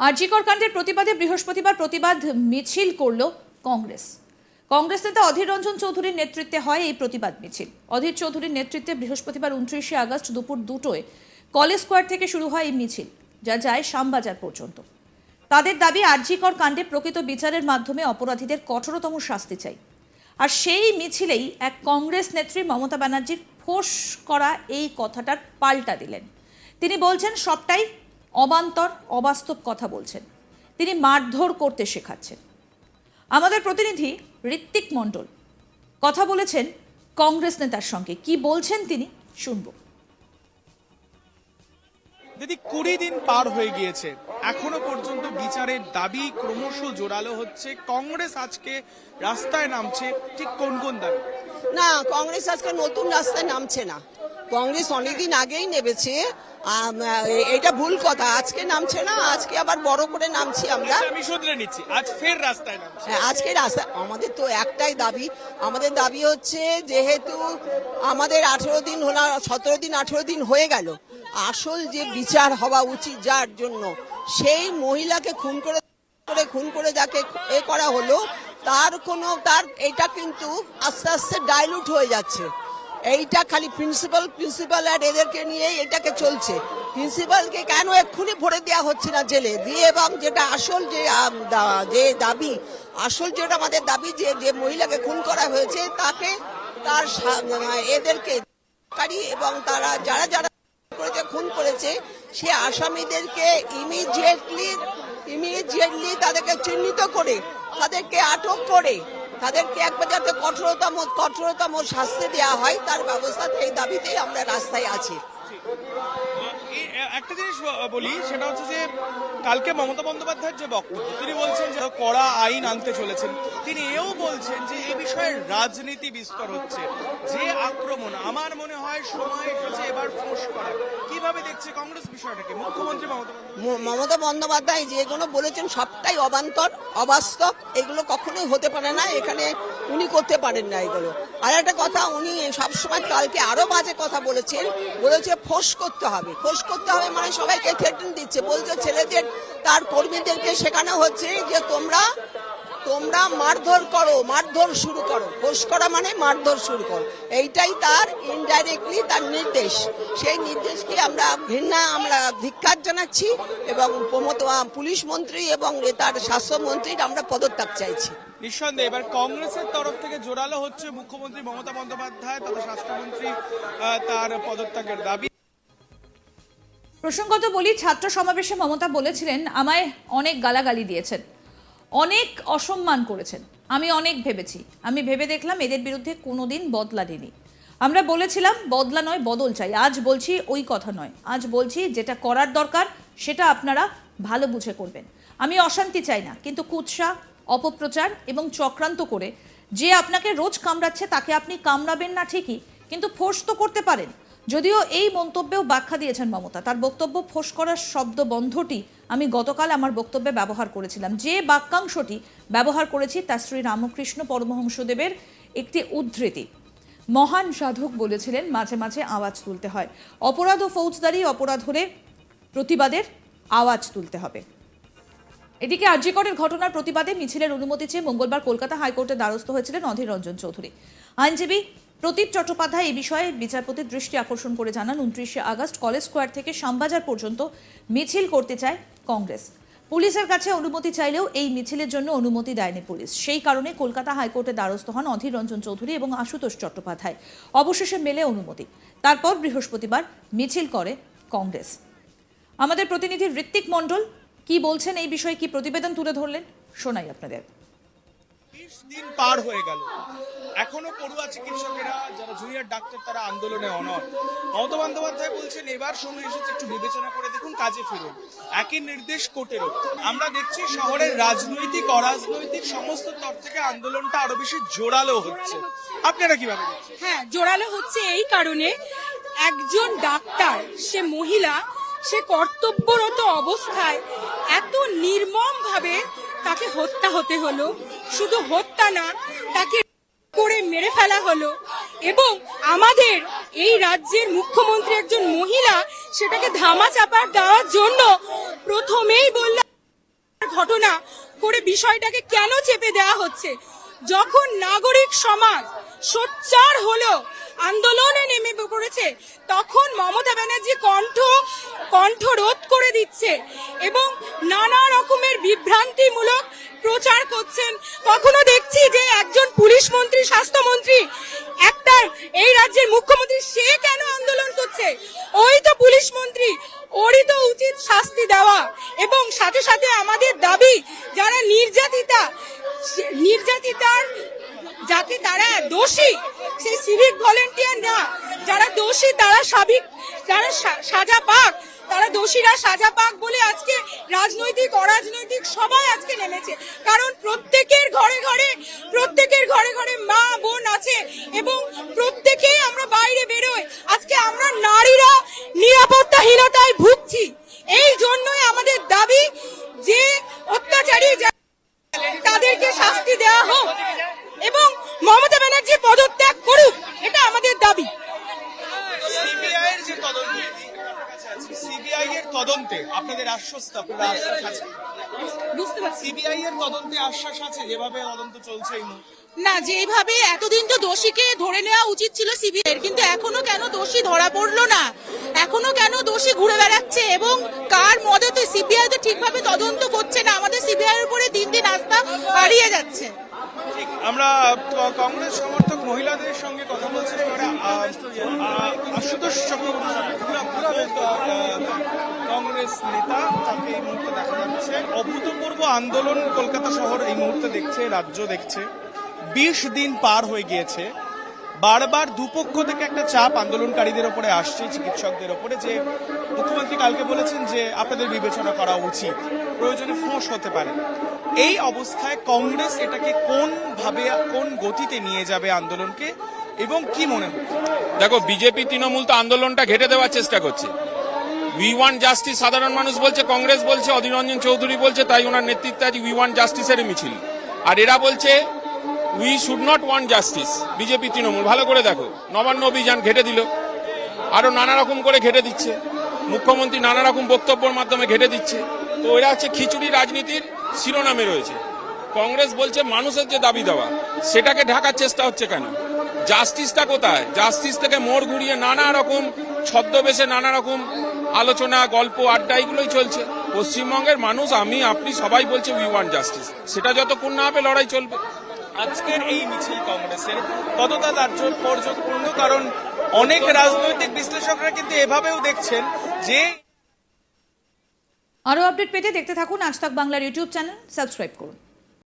আরজিকর কাণ্ডের প্রতিবাদে বৃহস্পতিবার প্রতিবাদ মিছিল করল কংগ্রেস। কংগ্রেস নেতা অধীর রঞ্জন চৌধুরীর নেতৃত্বে হয় এই প্রতিবাদ মিছিল। অধীর চৌধুরীর নেতৃত্বে বৃহস্পতিবার উনত্রিশে আগস্ট দুপুর দুটোয় কলেজ স্কোয়ার থেকে শুরু হয় এই মিছিল, যা যায় শ্যামবাজার পর্যন্ত। তাদের দাবি, আরজিকর কাণ্ডে প্রকৃত বিচারের মাধ্যমে অপরাধীদের কঠোরতম শাস্তি চাই। আর সেই মিছিলেই এক কংগ্রেস নেত্রী মমতা ব্যানার্জির ফোঁস করা এই কথাটার পাল্টা দিলেন। তিনি বলছেন, সবটাই অবান্তর অবাস্তব কথা বলছেন। তিনি মারধর করতে শেখাচ্ছেন। আমাদের প্রতিনিধি ঋত্বিক মণ্ডল কথা বলেছেন কংগ্রেস নেতার সঙ্গে। কি বলছেন তিনি? শুনব। দিদি কুড়ি দিন পার হয়ে গিয়েছে। এখনও পর্যন্ত বিচারের দাবি ক্রমশ জোরালো হচ্ছে। কংগ্রেস আজকে রাস্তায় নামছে। ঠিক কোন কোন দাবি? না কংগ্রেস আজকে নতুন রাস্তায় নামছে না। কংগ্রেস অনেকদিন আগেই নেমেছে। এটা ভুল কথা। আজকে নামছে না আজকে আবার বড় করে নামছি আমরা। আচ্ছা, আমি শুধরে নিচ্ছি। আজ ফের রাস্তায় নামছে। হ্যাঁ, আজকে রাস্তা আমাদের তো একটাই দাবি। আমাদের দাবি হচ্ছে যেহেতু আমাদের আঠেরো দিন হলো সতেরো দিন আঠেরো দিন হয়ে গেল আসল যে বিচার হওয়া উচিত যার জন্য সেই মহিলাকে খুন করে করে খুন করে যাকে এ করা হলো তার কোনো তার এটা কিন্তু আস্তে আস্তে ডাইলুট হয়ে যাচ্ছে। এইটা খালি প্রিন্সিপাল প্রিন্সিপাল আর এদেরকে নিয়ে এটাকে চলছে। প্রিন্সিপালকে কেন এক্ষুনি ভরে দেওয়া হচ্ছে না জেলে? দিয়ে এবং যেটা আসল যে যে দাবি, আসল যেটা আমাদের দাবি যে যে মহিলাকে খুন করা হয়েছে, তাকে তার এদেরকে এবং তারা যারা যারা করেছে, খুন করেছে, সে আসামিদেরকে ইমিডিয়েটলি ইমিডিয়েটলি তাদেরকে চিহ্নিত করে, তাদেরকে আটক করে। তাদেরকে একবার যাতে কঠোরতম কঠোরতম শাস্তি দেওয়া হয়, তার ব্যবস্থা এই দাবিতেই আমরা রাস্তায় আছি। একটা জিনিস বলি, সেটা হচ্ছে যে কালকে মমতা বন্দ্যোপাধ্যায়ের যে বক্তব্য, তিনি বলছেন যে কড়া আইন আনতে চলেছেন। তিনি এও বলছেন যে এই বিষয়ে রাজনীতি বিস্তর হচ্ছে। যে আক্রমণ, আমার মনে হয় সময় এসেছে এবার ফোঁস করা কীভাবে দেখছে কংগ্রেস বিষয়টাকে মুখ্যমন্ত্রী মমতা বন্দ্যোপাধ্যায় যেগুলো বলেছেন, সবটাই অবান্তর, অবাস্তব, এগুলো কখনোই হতে পারে না, এখানে উনি করতে পারেন না এগুলো। আর একটা কথা, উনি সবসময় কালকে আরও বাজে কথা বলেছেন, বলেছে ফোঁস করতে হবে, ফোঁস করতে হবে মানে সবাইকে থ্রেটেন দিচ্ছে। বলছে ছেলেদের, তার কর্মীদেরকে শেখানো হচ্ছে যে তোমরা তোমরা মারধর করো, মারধর শুরু করো। ফোঁস করা মানে মারধর শুরু করো। এইটাই তার ইনডাইরেক্টলি তার নির্দেশ। সেই নির্দেশকে আমরা ঘৃণা, আমরা ধিক্কার জানাচ্ছি এবং পুলিশ মন্ত্রী এবং তার স্বাস্থ্যমন্ত্রীর আমরা পদত্যাগ চাইছি। নিঃসন্দেহে এবার কংগ্রেসের তরফ থেকে জোরালো হচ্ছে মুখ্যমন্ত্রী মমতা বন্দ্যোপাধ্যায়, তথা স্বাস্থ্যমন্ত্রী তার পদত্যাগের দাবি। প্রসঙ্গত বলি, ছাত্র সমাবেশে মমতা বলেছিলেন, আমায় অনেক গালাগালি দিয়েছেন, অনেক অসম্মান করেছেন। আমি অনেক ভেবেছি। আমি ভেবে দেখলাম এদের বিরুদ্ধে কোনোদিন বদলা দিনি আমরা বলেছিলাম, বদলা নয়, বদল চাই। আজ বলছি ওই কথা নয়। আজ বলছি যেটা করার দরকার, সেটা আপনারা ভালো বুঝে করবেন। আমি অশান্তি চাই না, কিন্তু কুৎসা, অপপ্রচার এবং চক্রান্ত করে যে আপনাকে রোজ কামড়াচ্ছে, তাকে আপনি কামড়াবেন না ঠিকই, কিন্তু ফোর্স তো করতে পারেন। যদিও এই মন্তব্যেও ব্যাখ্যা দিয়েছেন মমতা, তার বক্তব্য ফোঁস করার শব্দ বন্ধটি আমি গতকাল আমার বক্তব্যে ব্যবহার করেছিলাম। যে বাক্যাংশটি ব্যবহার করেছি তা শ্রী রামকৃষ্ণ পরমহংসদেবের একটি উদ্ধৃতি। মহান সাধক বলেছিলেন, মাঝে মাঝে আওয়াজ তুলতে হয়। অপরাধ ও ফৌজদারি, অপরাধ হলে প্রতিবাদের আওয়াজ তুলতে হবে। এদিকে আর্যিকরের ঘটনার প্রতিবাদে মিছিলের অনুমতি চেয়ে মঙ্গলবার কলকাতা হাইকোর্টের দ্বারস্থ হয়েছিলেন অধীর রঞ্জন চৌধুরী। আইনজীবী প্রদীপ চট্টোপাধ্যায় এই বিষয়ে বিচারপতির দৃষ্টি আকর্ষণ করে জানান, উনত্রিশে আগস্ট কলেজ স্কোয়ার থেকে শ্যামবাজার পর্যন্ত মিছিল করতে চায় কংগ্রেস। পুলিশের কাছে অনুমতি চাইলেও এই মিছিলের জন্য অনুমতি দেয়নি পুলিশ। সেই কারণে কলকাতা হাইকোর্টের দ্বারস্থ হন অধীর রঞ্জন চৌধুরী এবং আশুতোষ চট্টোপাধ্যায়। অবশেষে মেলে অনুমতি। তারপর বৃহস্পতিবার মিছিল করে কংগ্রেস। আমাদের প্রতিনিধি ঋত্বিক মণ্ডল, কি বলছেন? এই বিষয়ে কি প্রতিবেদন তুলে ধরলেন? শোনাই আপনাদের। বিশ দিন পার হয়ে গেল। এখনও পড়ুয়া চিকিৎসকেরা, যারা জুনিয়র ডাক্তার, তারা আন্দোলনে অনর মমতা বন্দ্যোপাধ্যায় বলছেন, এবার সময় এসেছে, একটু বিবেচনা করে দেখুন, কাজে ফিরুন। একই নির্দেশ কোর্টেরও। আমরা দেখছি শহরের রাজনৈতিক, অরাজনৈতিক সমস্ত তরফ থেকে আন্দোলনটা আরও বেশি জোরালো হচ্ছে। আপনারা কীভাবে হ্যাঁ জোরালো হচ্ছে এই কারণে একজন ডাক্তার, সে মহিলা, সে কর্তব্যরত অবস্থায় এত নির্মম ভাবে তাকে হত্যা হতে হলো। শুধু হত্যা না, তাকে করে মেরে ফেলা হলো। এবং আমাদের এই রাজ্যের মুখ্যমন্ত্রী একজন মহিলা সেটাকে ধামা চাপা দেওয়ার জন্য প্রথমেই বললাম ঘটনা করে বিষয়টাকে কেন চেপে দেওয়া হচ্ছে? যখন নাগরিক সমাজ সোচ্চার হলো, আন্দোলনে নেমে পড়েছে, তখন মমতা ব্যানার্জি কণ্ঠ কণ্ঠ রোধ করে দিচ্ছে এবং নানা রকমের বিভ্রান্তিমূলক প্রচার করছেন। কখনো দেখছি যে একজন পুলিশ মন্ত্রী স্বাস্থ্যমন্ত্রী একটা এই রাজ্যের মুখ্যমন্ত্রী, সে কেন আন্দোলন করছে? ওই তো পুলিশ মন্ত্রী, ওরই তো উচিত শাস্তি দেওয়া। এবং সাথে সাথে আমাদের দাবি, যারা নির্যাতিতা, নির্যাতিতার যাতে তারা দোষী সেই সিভিক ভলেন্টিয়ার না। যারা দোষী, তারা সাবিক যারা সাজা পাক। তারা দোষীরা সাজা পাক বলে আজকে রাজনৈতিক, অরাজনৈতিক সবাই আজকে নেমেছে। কারণ প্রত্যেকের ঘরে ঘরে, প্রত্যেকের ঘরে ঘরে মা, বোন আছে এবং প্রত্যেকেই আমরা বাইরে বেরোই। আজকে আমরা নারীরা নিরাপত্তাহীনতায় ভুগছি। এই জন্যই আমাদের দাবি যে অত্যাচারী যা- তাদেরকে শাস্তি দেওয়া হোক এবং মমতা ব্যানার্জি পদত্যাগ করুক এটা আমাদের দাবি সিবিআই এর যে তদন্ত সিবিআই এর আশ্বস্ত আশ্বাস আছে? সিবিআই এর তদন্তে আশ্বাস আছে যেভাবে তদন্ত চলছে এই মুহূর্তে? না যেভাবে এতদিন তো দোষীকে ধরে নেওয়া উচিত ছিল সিবিআই কিন্তু এখনও কেন দোষী ধরা পড়ল না? এখনও কেন দোষী ঘুরে বেড়াচ্ছে? এবং কার মদতে সিবিআই তো ঠিকভাবে তদন্ত করছে না? আমাদের সিবিআই এর উপরে দিন দিন আস্থা হারিয়ে যাচ্ছে। আমরা কংগ্রেস সমর্থক মহিলাদের সঙ্গে কথা বলছি আশুতোষ কংগ্রেস নেতা, তাকে এই মুহূর্তে দেখা যাচ্ছে। অভূতপূর্ব আন্দোলন কলকাতা শহর এই মুহূর্তে দেখছে, রাজ্য দেখছে। বিশ দিন পার হয়ে গিয়েছে। বারবার দুপক্ষ থেকে একটা চাপ আন্দোলনকারীদের ওপরে আসছে, চিকিৎসকদের ওপরে, যে মুখ্যমন্ত্রী কালকে বলেছেন যে আপনাদের বিবেচনা করা উচিত, প্রয়োজনে ফোঁস হতে পারে। এই অবস্থায় কংগ্রেস এটাকে কোন ভাবে, কোন গতিতে নিয়ে যাবে আন্দোলনকে এবং কি মনে দেখো, বিজেপি, তৃণমূল তো আন্দোলনটা ঘেটে দেওয়ার চেষ্টা করছে। উই ওয়ান জাস্টিস সাধারণ মানুষ বলছে, কংগ্রেস বলছে, অধীর রঞ্জন চৌধুরী বলছে, তাই ওনার নেতৃত্বে আজ উই ওয়ান জাস্টিসের মিছিল। আর এরা বলছে we should not want justice BJP Trinamool ভালো করে দেখো। নবান্ন অভিযান ঘেটে দিল। আরও নানা রকম করে ঘেটে দিচ্ছে। মুখ্যমন্ত্রী নানা রকম বক্তব্যের মাধ্যমে ঘেটে দিচ্ছে। তো এরা হচ্ছে খিচুড়ি রাজনীতির শিরোনামে রয়েছে। কংগ্রেস বলছে মানুষের যে দাবি দেওয়া, সেটাকে ঢাকার চেষ্টা হচ্ছে কেন? জাস্টিসটা কোথায়? জাস্টিস থেকে মোড় ঘুরিয়ে নানা রকম ছদ্মবেশে নানা রকম আলোচনা, গল্প, আড্ডা, এগুলোই চলছে। পশ্চিমবঙ্গের মানুষ, আমি, আপনি সবাই বলছে উই ওয়ান্ট জাস্টিস সেটা যতক্ষণ না হবে লড়াই চলবে। আজকের এই মিছিল কংগ্রেসের কতটা তাৎপর্যপূর্ণ কারণ অনেক রাজনৈতিক বিশ্লেষকরা কিন্তু এভাবেও দেখছেন যে আরও আপডেট পেতে দেখতে থাকুন আজ বাংলার ইউটিউব চ্যানেল, সাবস্ক্রাইব করুন।